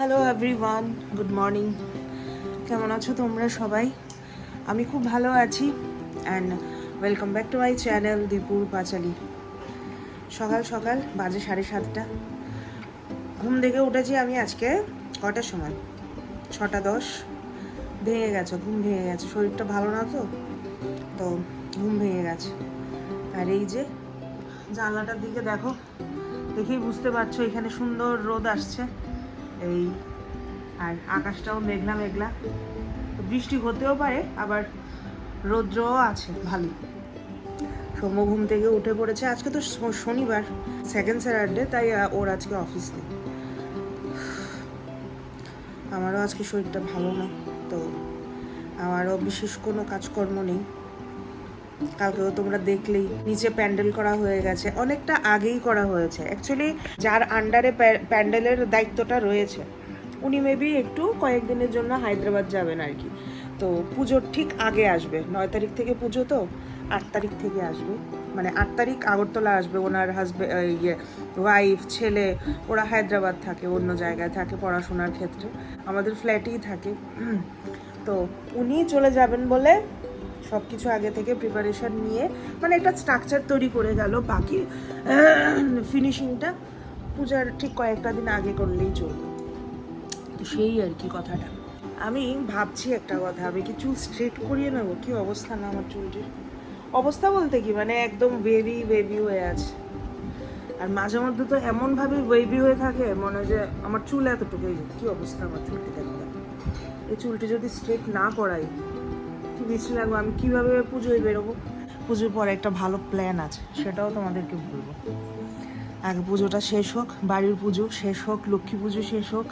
Hello everyone good morning কেমন আছো তোমরা সবাই? আমি খুব ভালো আছি and welcome back to my channel দীপুর পাঁচালি সকাল সকাল বাজে সাড়ে সাতটা। ঘুম থেকে উঠেছি আমি আজকে কটার সময়? ছটা দশ। ভেঙে গেছে, ঘুম ভেঙে গেছে। শরীরটা ভালো না তো? তো ঘুম ভেঙে গেছে। আর এই যে জানলাটার দিকে দেখো, দেখেই বুঝতে পারছ এখানে সুন্দর রোদ আসছে। এই, আর আকাশটাও মেঘলা মেঘলা। বৃষ্টি হতেও পারে, আবার রৌদ্রও আছে ভালো সৌম্য ঘুম থেকে উঠে পড়েছে। আজকে তো শনিবার সেকেন্ড স্যাটারডে তাই ওর আজকে অফিস নেই। আমারও আজকে শরীরটা ভালো না তো আমারও বিশেষ কোনো কাজকর্ম নেই। কালকেও তোমরা দেখলেই, নিচে প্যান্ডেল করা হয়ে গেছে। অনেকটা আগেই করা হয়েছে। অ্যাকচুয়ালি যার আন্ডারে প্যান্ডেলের দায়িত্বটা রয়েছে, উনি মেবি একটু কয়েকদিনের জন্য হায়দ্রাবাদ যাবেন আর কি। তো পুজোর ঠিক আগে আসবে। নয় তারিখ থেকে পুজো তো, আট তারিখ থেকে আসবে। মানে আট তারিখ আগরতলা আসবে। ওনার হাজব্যান্ড ইয়ে ওয়াইফ ছেলে, ওরা হায়দ্রাবাদ থাকে, অন্য জায়গায় থাকে পড়াশোনার ক্ষেত্রে। আমাদের ফ্ল্যাটেই থাকে। তো উনি চলে যাবেন বলে সব কিছু আগে থেকে প্রিপারেশান নিয়ে মানে একটা স্ট্রাকচার তৈরি করে গেল বাকি ফিনিশিংটা পূজার ঠিক কয়েকটা দিন আগে করলেই চলবে তো সেই আর কি কথাটা। আমি ভাবছি একটা কথা, আমি কি চুল স্ট্রেট করিয়ে নেব? কি অবস্থা না আমার চুলটির? অবস্থা বলতে কি মানে একদম বেবি বেবি হয়ে আছে। আর মাঝে মধ্যে তো এমনভাবে বেবি হয়ে থাকে, মনে হয় যে আমার চুল এতটুকুই, কি অবস্থা আমার চুলটি দেখো এই চুলটি যদি স্ট্রেট না করাই কি বিশ্রী লাগবে আমি কীভাবে পুজোয় বেরোবো? পুজোর পরে একটা ভালো প্ল্যান আছে, সেটাও তোমাদেরকে বলব। আগে পুজোটা শেষ হোক, বাড়ির পুজো শেষ হোক, লক্ষ্মী পুজো শেষ হোক,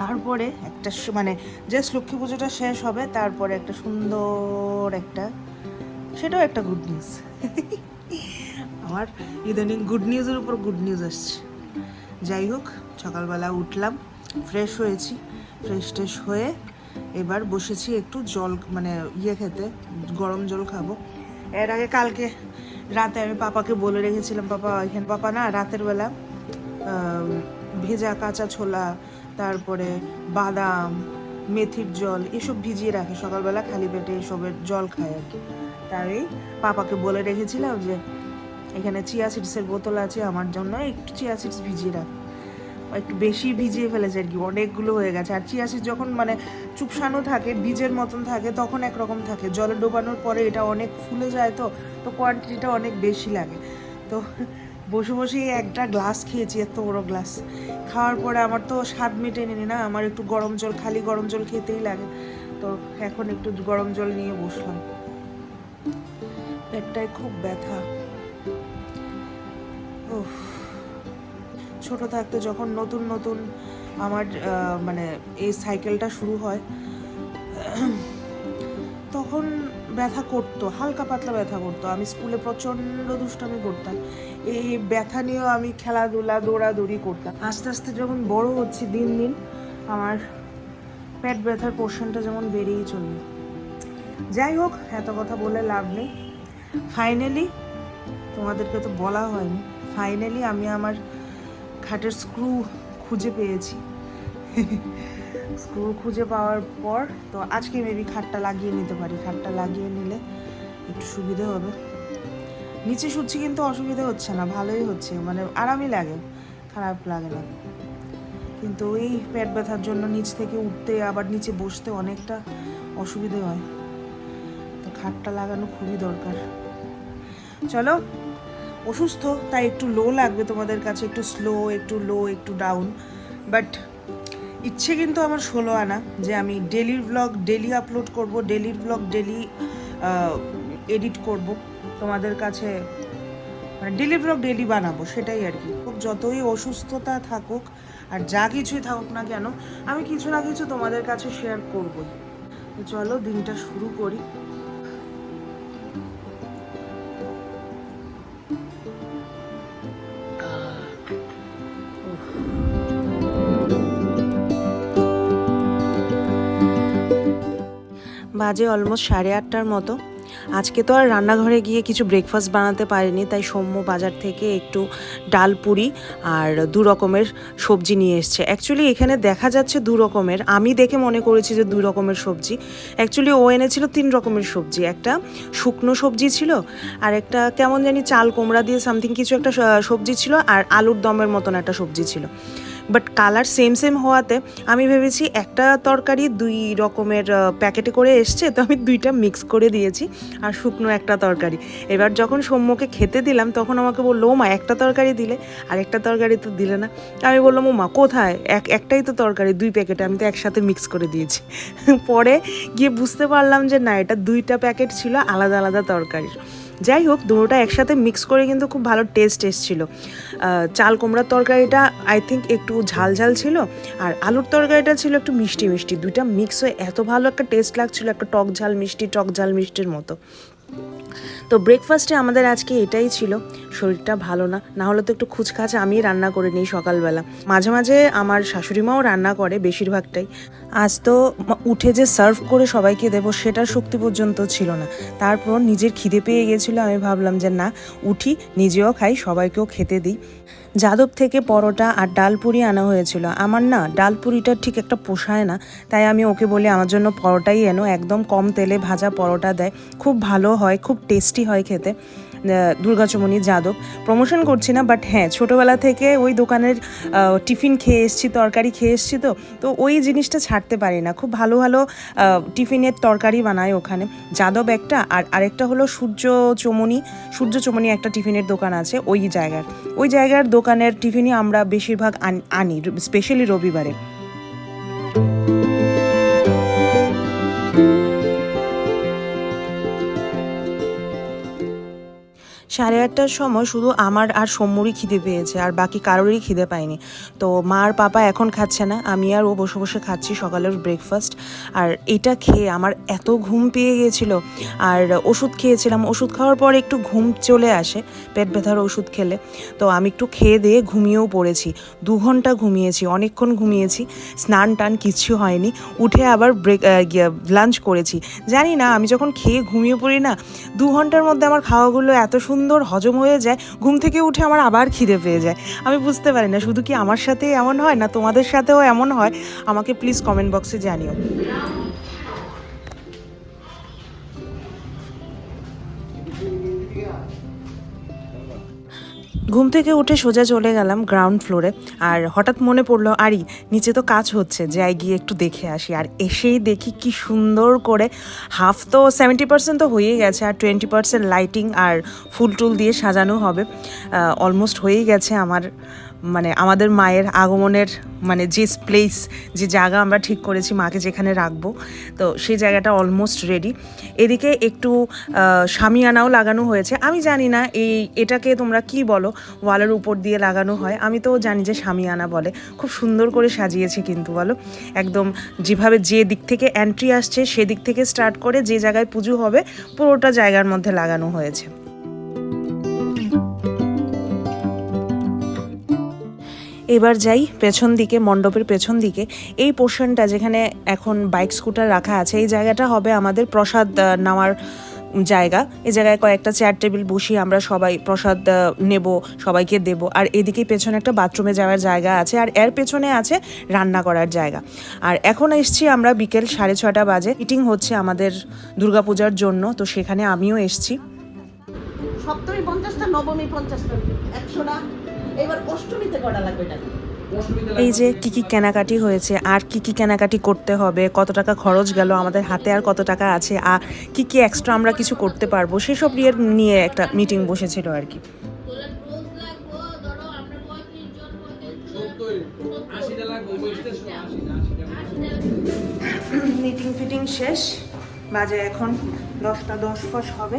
তারপরে একটা মানে জাস্ট লক্ষ্মী পুজোটা শেষ হবে, তারপরে একটা সুন্দর একটা, সেটাও একটা গুড নিউজ আমার ইদানিং গুড নিউজের উপর গুড নিউজ আসছে। যাই হোক, সকালবেলা উঠলাম ফ্রেশ হয়েছি ফ্রেশ ট্রেশ হয়ে এবার বসেছি একটু জল মানে ইয়ে খেতে, গরম জল খাব। এর আগে কালকে রাতে আমি পাপাকে বলে রেখেছিলাম, পাপা, এখানে পাপা না, রাতের বেলা ভেজা কাঁচা ছোলা, তারপরে বাদাম, মেথির জল, এসব ভিজিয়ে রাখে। সকালবেলা খালি পেটে এসবের জল খায় আর কি। তাই পাপাকে বলে রেখেছিলাম যে, এখানে চিয়া সিডসের বোতল আছে, আমার জন্য একটু চিয়া সিডস ভিজিয়ে রাখ। একটু বেশি ভিজিয়ে ফেলেছে আর কি, অনেকগুলো হয়ে গেছে। আর চিয়া সিড যখন মানে চুপসানো থাকে, বীজের মতন থাকে, তখন একরকম থাকে। জলে ডোবানোর পরে এটা অনেক ফুলে যায় তো তো কোয়ান্টিটিটা অনেক বেশি লাগে। তো বসে বসেই একটা গ্লাস খেয়েছি, এত বড় গ্লাস খাওয়ার পরে আমার তো স্বাদ মেটেনি না, আমার একটু গরম জল, খালি গরম জল খেতেই লাগে। তো এখন একটু গরম জল নিয়ে বসলাম। পেটটায় খুব ব্যথা। উফ। ছোট থাকতে, যখন নতুন নতুন আমার মানে এই সাইকেলটা শুরু হয়, তখন ব্যথা করতো, হালকা পাতলা ব্যথা করতো। আমি স্কুলে প্রচণ্ড দুষ্টামি করতাম। এই ব্যথা নিয়েও আমি খেলাধুলা, দৌড়াদৌড়ি করতাম। আস্তে আস্তে যখন বড় হচ্ছি দিন দিন, আমার পেট ব্যথার পোর্শনটা যেমন বেড়েই চলল। যাই হোক, এত কথা বলে লাভ নেই। ফাইনালি তোমাদেরকে তো বলা হয়নি। ফাইনালি আমি আমার খাটের স্ক্রু খুঁজে পেয়েছি। স্ক্রু খুঁজে পাওয়ার পর তো আজকে মেবি খাটটা লাগিয়ে নিতে পারি। খাটটা লাগিয়ে নিলে একটু সুবিধে হবে। নিচে শুচ্ছি কিন্তু অসুবিধা হচ্ছে না, ভালোই হচ্ছে। মানে আরামই লাগে, খারাপ লাগে না। কিন্তু এই পেট ব্যথার জন্য নিচ থেকে উঠতে, আবার নিচে বসতে অনেকটা অসুবিধে হয়। তো খাটটা লাগানো খুবই দরকার। চলো অসুস্থ, তাই একটু লো লাগবে তোমাদের কাছে, একটু স্লো একটু লো একটু ডাউন বাট ইচ্ছে কিন্তু আমার ষোলো আনা, যে আমি ডেলির ব্লগ ডেলি আপলোড করব ডেলির ব্লগ ডেলি এডিট করব। তোমাদের কাছে মানে ডেলি ব্লগ ডেলি বানাবো, সেটাই আর কি। হোক যতই অসুস্থতা থাকুক, আর যা কিছুই থাকুক না কেন, আমি কিছু না কিছু তোমাদের কাছে শেয়ার করবই। চলো, দিনটা শুরু করি। বাজে অলমোস্ট সাড়ে আটটার মতো। আজকে তো আর রান্নাঘরে গিয়ে কিছু ব্রেকফাস্ট বানাতে পারিনি, তাই সৌম্য বাজার থেকে একটু ডাল পুরি আর দু রকমের সবজি নিয়ে এসছে। অ্যাকচুয়ালি এখানে দেখা যাচ্ছে দু রকমের। আমি দেখে মনে করেছি যে দু রকমের সবজি। অ্যাকচুয়ালি ও এনেছিল তিন রকমের সবজি। একটা শুকনো সবজি ছিল আর একটা কেমন জানি চাল কুমড়া দিয়ে সামথিং কিছু একটা সবজি ছিল আর আলুর দমের মতন একটা সবজি ছিল। বাট কালার সেম সেম হওয়াতে আমি ভেবেছি একটা তরকারি দুই রকমের প্যাকেটে করে এসছে, তো আমি দুইটা মিক্স করে দিয়েছি, আর শুকনো একটা তরকারি। এবার যখন সৌম্যকে খেতে দিলাম, তখন আমাকে বলল মা একটা তরকারি দিলে। আর একটা তরকারি তো দিলে না। আমি বললাম ও মা কোথায়? এক, একটাই তো তরকারি, দুই প্যাকেটে, আমি তো একসাথে মিক্স করে দিয়েছি। পরে গিয়ে বুঝতে পারলাম যে না, এটা দুইটা প্যাকেট ছিল আলাদা আলাদা তরকারির। যাই হোক, দুটোটা একসাথে মিক্স করে কিন্তু খুব ভালো টেস্ট এসেছিল। চাল কুমড়ার তরকারিটা আই থিঙ্ক একটু ঝাল ঝাল ছিল, আর আলুর তরকারিটা ছিল একটু মিষ্টি মিষ্টি। দুইটা মিক্স হয়ে এত ভালো একটা টেস্ট লাগছিল, একটা টক ঝাল মিষ্টি, টক ঝাল মিষ্টির মতো। তো ব্রেকফাস্টে আমাদের আজকে এটাই ছিল, শরীরটা ভালো না না হলে তো একটু খুচখাচ আমি রান্না করে নিই সকালবেলা। মাঝে মাঝে আমার শাশুড়ি মাও রান্না করে বেশিরভাগটাই। আজ তো উঠে যে সার্ভ করে সবাইকে দেব সেটার শক্তি পর্যন্ত ছিল না। তারপর নিজের খিদে পেয়ে গেছিল, আমি ভাবলাম যে না, উঠি, নিজেও খাই, সবাইকেও খেতে দিই। যাদব থেকে পরোটা আর ডাল পুরি আনা হয়েছিল। আমার না ডাল পুরিটা ঠিক একটা পোষায় না, তাই আমি ওকে বলি, আমার জন্য পরোটাই এনো। একদম কম তেলে ভাজা পরোটা দেয়। খুব ভালো হয়, খুব টেস্টি হয় খেতে। আহ, দুর্গাচমনি যাদব। প্রমোশন করছি না বাট হ্যাঁ ছোটোবেলা থেকে ওই দোকানের টিফিন খেয়ে এসেছি তরকারি খেয়ে এসেছি তো। তো ওই জিনিসটা ছাড়তে পারি না। খুব ভালো ভালো টিফিনের তরকারি বানায় ওখানে। যাদব একটা আর আরেকটা হলো সূর্য চমনি। সূর্য চমনি একটা টিফিনের দোকান আছে ওই জায়গার। ওই জায়গার দোকানের টিফিনই আমরা বেশিরভাগ আনি স্পেশালি রবিবারে। সাড়ে আটটার সময় শুধু আমার আর সৌম্যরই খিদে পেয়েছে, আর বাকি কারোরই খিদে পায়নি। তো মা আর পাপা এখন খাচ্ছে না, আমি আর ও বসে বসে খাচ্ছি সকালের ব্রেকফাস্ট আর এটা খেয়ে আমার এত ঘুম পেয়ে গেছিল আর ওষুধ খেয়েছিলাম। ওষুধ খাওয়ার পর একটু ঘুম চলে আসে, পেট ব্যথার ওষুধ খেলে। তো আমি একটু খেয়ে দিয়ে ঘুমিয়েও পড়েছি, দু ঘণ্টা ঘুমিয়েছি, অনেকক্ষণ ঘুমিয়েছি, স্নান টান কিচ্ছু হয়নি। উঠে আবার ব্রেক লাঞ্চ করেছি। জানি না, আমি যখন খেয়ে ঘুমিয়ে পড়ি না, দু ঘণ্টার মধ্যে আমার খাওয়াগুলো এত সুন্দর হজম হয়ে যায়, ঘুম থেকে উঠে আমার আবার খিদে পেয়ে যায়। আমি বুঝতে পারি না, শুধু কি আমার সাথে এমন হয় না তোমাদের সাথেও এমন হয়? আমাকে প্লিজ কমেন্ট বক্সে জানিও। ঘুম থেকে উঠে সোজা চলে গেলাম গ্রাউন্ড ফ্লোরে আর হঠাৎ মনে পড়ল, আরি, নিচে তো কাজ হচ্ছে, যাই গিয়ে একটু দেখে আসি। আর এসেই দেখি কি সুন্দর করে হাফ তো সেভেন্টি পার্সেন্ট তো হয়েই গেছে, আর টোয়েন্টি পার্সেন্ট লাইটিং আর ফুল টুল দিয়ে সাজানো হবে। অলমোস্ট হয়েই গেছে আমার। মানে আমাদের মায়ের আগমনের মানে যে প্লেস যে জায়গা আমরা ঠিক করেছি মাকে যেখানে রাখব, তো সেই জায়গাটা অলমোস্ট রেডি এদিকে একটু শামিয়ানাও লাগানো হয়েছে। আমি জানি না এই, এটাকে তোমরা কি বলো, ওয়ালের উপর দিয়ে লাগানো হয়। আমি তো জানি যে শামিয়ানা বলে। খুব সুন্দর করে সাজিয়েছে কিন্তু, বলো। একদম যেভাবে যে দিক থেকে এন্ট্রি আসছে, সেদিক থেকে স্টার্ট করে যে জায়গায় পুজো হবে, পুরোটা জায়গার মধ্যে লাগানো হয়েছে। এবার যাই পেছন দিকে, মণ্ডপের পেছন দিকে। এই পোর্শনটা যেখানে এখন বাইক স্কুটার রাখা আছে, এই জায়গাটা হবে আমাদের প্রসাদ নেওয়ার জায়গা। এই জায়গায় কয়েকটা চেয়ার টেবিল বসিয়ে আমরা সবাই প্রসাদ নেব, সবাইকে দেব। আর এদিকে পেছনে একটা বাথরুমে যাওয়ার জায়গা আছে, আর এর পেছনে আছে রান্না করার জায়গা। আর এখন এসছি আমরা বিকেল সাড়ে ছটা বাজে। মিটিং হচ্ছে আমাদের দুর্গাপূজার জন্য, তো সেখানে আমিও এসছি। সপ্তমী পঞ্চাশটা, নবমী পঞ্চাশটা, একশোটা। এবার অষ্টমীতে করা লাগবে এটা? এই যে কি কি কেনাকাটি হয়েছে আর কি কি কেনাকাটি করতে হবে কত টাকা খরচ গেল আমাদের হাতে আর কত টাকা আছে আর কি কি এক্সট্রা আমরা কিছু করতে পারব সেসব নিয়ে নিয়ে একটা মিটিং বসেছিল আর কি। মিটিং ফিটিং শেষ বাজে এখন দশটা দশ ফস হবে।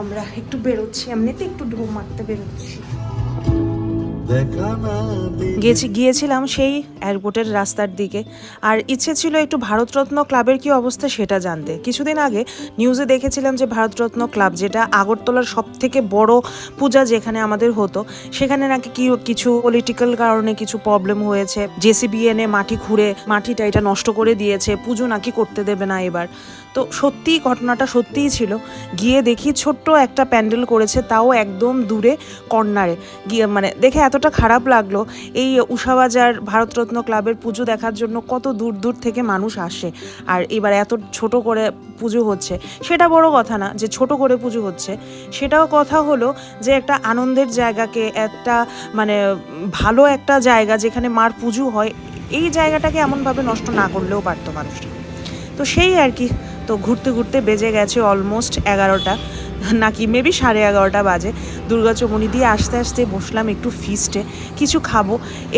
আমরা একটু বেরোচ্ছি এমনিতে একটু ঢোম মারতে বেরোচ্ছি। গেছি, গিয়েছিলাম সেই এয়ারপোর্টের রাস্তার দিকে। আর ইচ্ছে ছিল একটু ভারতরত্ন ক্লাবের কি অবস্থা সেটা জানতে। কিছুদিন আগে নিউজে দেখেছিলাম যে ভারতরত্ন ক্লাব, যেটা আগরতলার সব থেকে বড় পূজা যেখানে আমাদের হতো, সেখানে নাকি কি, কিছু পলিটিক্যাল কারণে কিছু প্রবলেম হয়েছে। জেসিবি এনে মাটি খুঁড়ে, মাটিটা এটা নষ্ট করে দিয়েছে, পুজো নাকি করতে দেবে না এবার। তো সত্যিই ঘটনাটা সত্যিই ছিল। গিয়ে দেখি ছোট্ট একটা প্যান্ডেল করেছে, তাও একদম দূরে কর্নারে। গিয়ে মানে দেখে এতটা খারাপ লাগল, এই উষাবাজার ভারতরত্ন ক্লাবের পুজো দেখার জন্য কত দূর দূর থেকে মানুষ আসে। আর এবার এত ছোট করে পুজো হচ্ছে, সেটা বড় কথা না, যে ছোট করে পুজো হচ্ছে। সেটাও কথা হলো যে একটা আনন্দের জায়গাকে, একটা মানে ভালো একটা জায়গা যেখানে মার পুজো হয়, এই জায়গাটাকে এমনভাবে নষ্ট না করলেও পারতো মানুষটা তো সেই আর কি তো ঘুরতে ঘুরতে বেজে গেছে অলমোস্ট এগারোটা, নাকি মেবি সাড়ে এগারোটা বাজে। দুর্গা চমনি দিয়ে আস্তে আস্তে বসলাম একটু ফিস্টে কিছু খাব।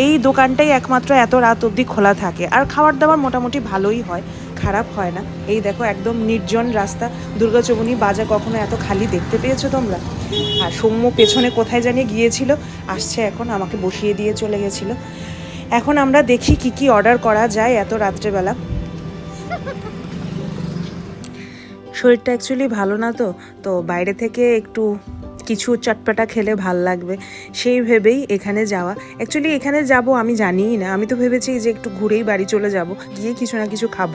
এই দোকানটাই একমাত্র এত রাত অবধি খোলা থাকে। আর খাবার দাবার মোটামুটি ভালোই হয়, খারাপ হয় না। এই দেখো একদম নির্জন রাস্তা, দুর্গা চমনি বাজার কখনো এত খালি দেখতে পেয়েছ তোমরা? আর সৌম্য পেছনে কোথায় জানিয়ে গিয়েছিল, আসছে এখন, আমাকে বসিয়ে দিয়ে চলে গেছিল। এখন আমরা দেখি কি কি অর্ডার করা যায় এত রাত্রেবেলা। শরীরটা অ্যাকচুয়ালি ভালো না তো তো বাইরে থেকে একটু কিছু চটপটা খেলে ভালো লাগবে। সেই ভেবেই এখানে যাওয়া। অ্যাকচুয়ালি এখানে যাব আমি জানিই না। আমি তো ভেবেছি যে একটু ঘুরেই বাড়ি চলে যাব গিয়ে কিছু না কিছু খাব।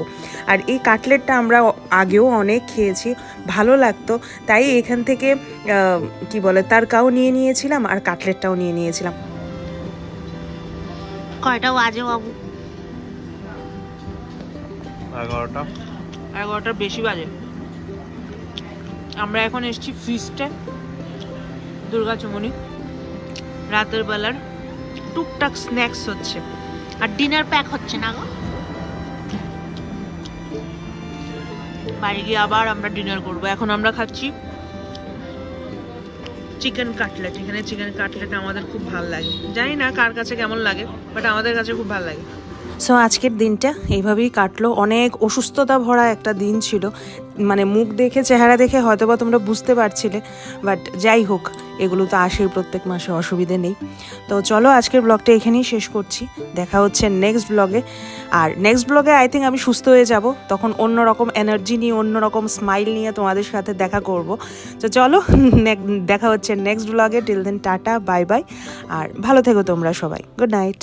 আর এই কাটলেটটা আমরা আগেও অনেক খেয়েছি ভালো লাগতো। তাই এখান থেকে কি বলে তারকাও নিয়ে নিয়েছিলাম আর কাটলেটটাও নিয়ে নিয়েছিলাম। কয়টা বাজে বাবু? এগারোটা। এগারোটার বেশি বাজে। আমরা এখন এসেছি ফিস্টে দুর্গা চমনি। রাতের বেলার টুকটাক স্ন্যাক্স হচ্ছে। আর ডিনার প্যাক হচ্ছে না গো? বাড়ি গিয়ে আবার আমরা ডিনার করব। এখন আমরা খাচ্ছি চিকেন কাটলেট এখানে চিকেন কাটলেট আমাদের খুব ভালো লাগে। জানি না কার কাছে কেমন লাগে বাট আমাদের কাছে খুব ভালো লাগে। সো আজকের দিনটা এইভাবেই কাটলো। অনেক অসুস্থতা ভরা একটা দিন ছিল। মানে মুখ দেখে, চেহারা দেখে হয়তো বা তোমরা বুঝতে পারছিলে, বাট যাই হোক, এগুলো তো আসেই প্রত্যেক মাসে, অসুবিধে নেই। তো চলো আজকের ব্লগটা এখানেই শেষ করছি। দেখা হচ্ছে নেক্সট ব্লগে আর নেক্সট ব্লগে আই থিঙ্ক আমি সুস্থ হয়ে যাব। তখন অন্য রকম এনার্জি নিয়ে অন্য রকম স্মাইল নিয়ে তোমাদের সাথে দেখা করব। তো চলো দেখা হচ্ছে নেক্সট ব্লগে till then tata bye bye আর ভালো থেকো তোমরা সবাই। Good night